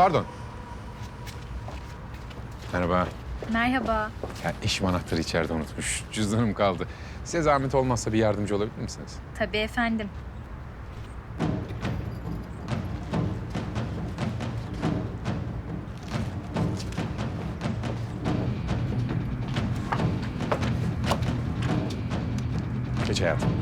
pardon. Merhaba. Merhaba. Ya eşim anahtarı içeride unutmuş. Cüzdanım kaldı. Size zahmet olmazsa bir yardımcı olabilir misiniz? Tabii efendim. Geç hayatım.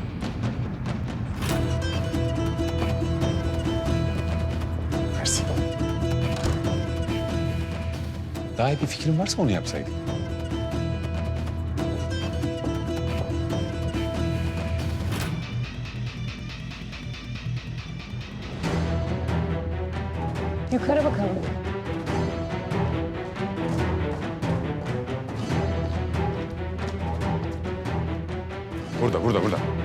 Daha iyi bir fikrin varsa onu yapsaydık. Yukarı bakalım. Burada, burada, burada.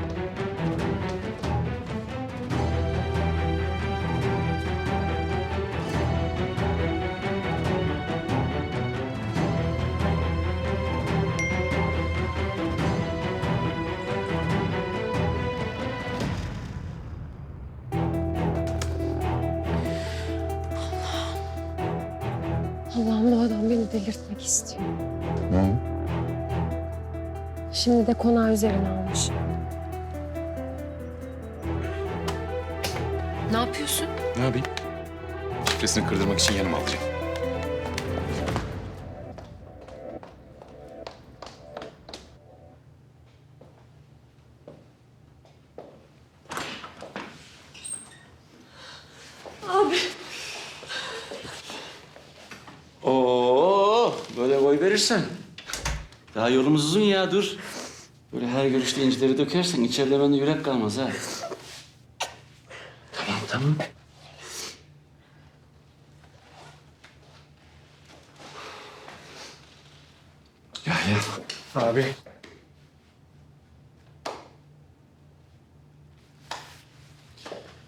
Delirtmek istiyor. Ne oldu? Şimdi de konağı üzerine almış. Ne yapıyorsun? Ne yapayım? Şifresini kırdırmak için yanıma alacağım. Verirsen. Daha yolumuz uzun ya dur. Böyle her görüşte incileri dökersen içeride bende yürek kalmaz ha. Tamam tamam. Ya ya. Abi.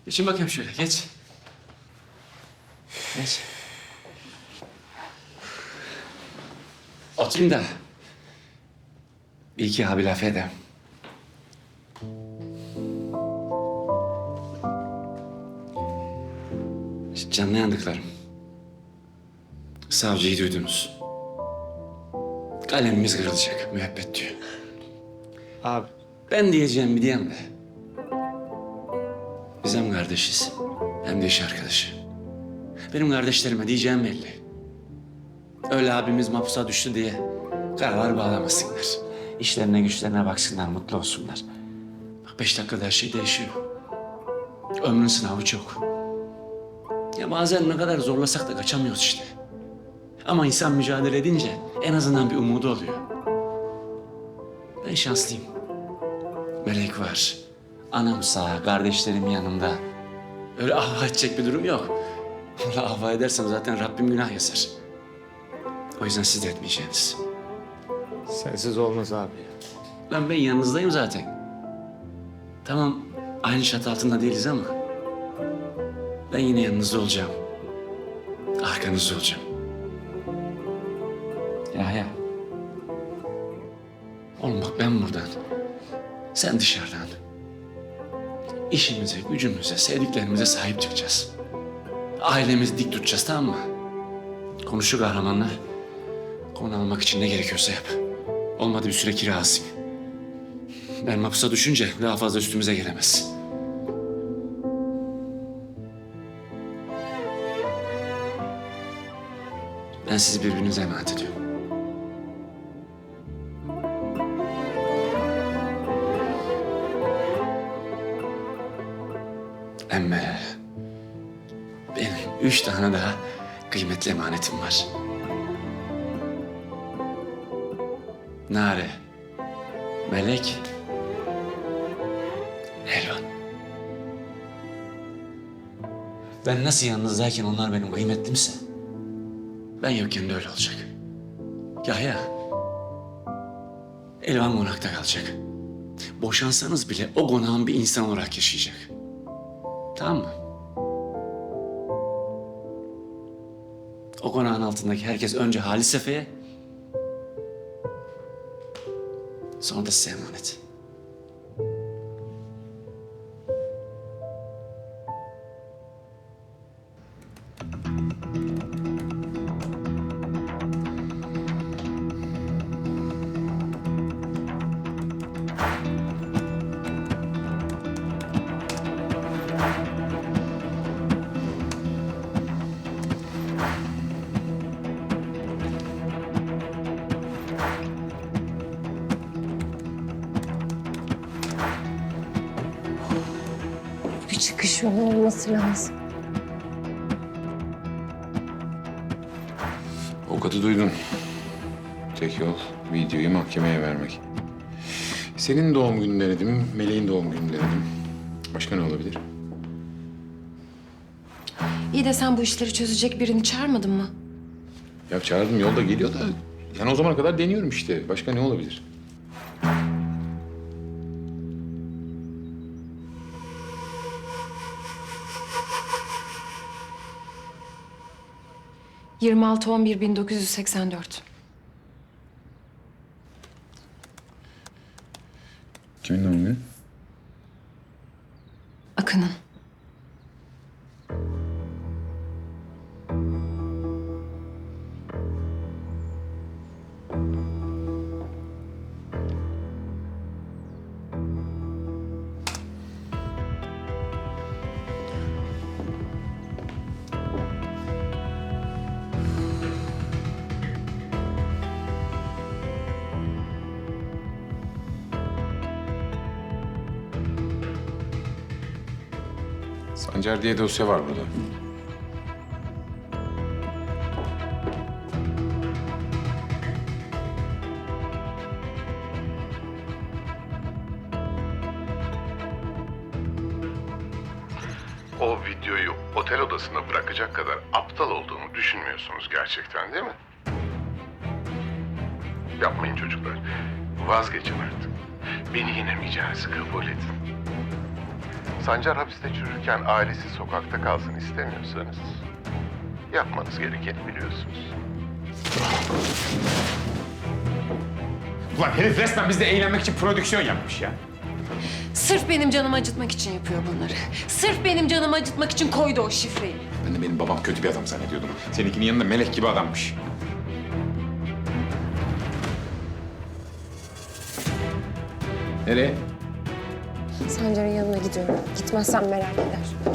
Geçin bakayım şöyle geç. Geç. Oturayım da. Bir iki abi laf edeyim. Canlı yandıklarım. Savcıyı duydunuz. Kalemimiz kırılacak, müebbet diyor. Abi Ben diyeceğim bir diyem de. Biz hem kardeşiz hem de iş arkadaşı. Benim kardeşlerime diyeceğim belli. Öyle abimiz mahpusa düştü diye karalar bağlamasınlar. İşlerine güçlerine baksınlar, mutlu olsunlar. Bak beş dakikada her şey değişiyor. Ömrün sınavı çok. Ya bazen ne kadar zorlasak da kaçamıyoruz işte. Ama insan mücadele edince en azından bir umudu oluyor. Ben şanslıyım. Melek var. Anam sağ, kardeşlerim yanımda. Öyle ahva edecek bir durum yok. Öyle ahva edersem zaten Rabbim günah yazar. O yüzden siz de etmeyeceksiniz. sensiz olmaz abi. Lan ben yanınızdayım zaten. Tamam, aynı çatı altında değiliz ama... ...ben yine yanınızda olacağım. Arkanızda olacağım. Ya ya. Oğlum bak ben buradan. Sen dışarıdan. İşimize, gücümüze, sevdiklerimize sahip çıkacağız. Ailemizi dik tutacağız tamam mı? Konuşu kahramanla. Konu almak için ne gerekiyorsa yap. Olmadı bir süre kira alsın. Ben mahpusa düşünce daha fazla üstümüze gelemez. Ben sizi birbirinize emanet ediyorum. Emme benim üç tane daha kıymetli emanetim var. Nare, Melek, Elvan. Ben nasıl yanınızdayken onlar benim kıymetlimse... ...ben yokken de öyle olacak. Yahya, Elvan konakta kalacak. Boşansanız bile o konağın bir insan olarak yaşayacak. Tamam mı? O konağın altındaki herkes önce Halis Efe'ye... ...sonra da size emanet. Bir çıkış yolu olması lazım. Avukatı duydun. Tek yol videoyu mahkemeye vermek. Senin doğum gününü denedim, Meleğin doğum gününü denedim. Başka ne olabilir? İyi de sen bu işleri çözecek birini çağırmadın mı? Ya çağırdım yolda geliyor da yani o zamana kadar deniyorum işte. Başka ne olabilir? ...26-11-1984. Kimin doğum günü? Akın'ın. Sancar diye dosya var burada. O videoyu otel odasına bırakacak kadar aptal olduğumu düşünmüyorsunuz gerçekten değil mi? Yapmayın çocuklar. Vazgeçin artık. Beni yenemeyeceğinizi kabul edin. Sancar hapiste çürürken ailesi sokakta kalsın istemiyorsanız yapmanız gerekeni biliyorsunuz. Ulan herif resmen bizde eğlenmek için prodüksiyon yapmış ya. Sırf benim canımı acıtmak için yapıyor bunları. Sırf benim canımı acıtmak için koydu o şifreyi. Ben de benim babam kötü bir adam zannediyordum. Seninkinin yanında melek gibi adammış. Nereye? Sancar'ın yanına gidiyorum. Gitmezsem merak eder.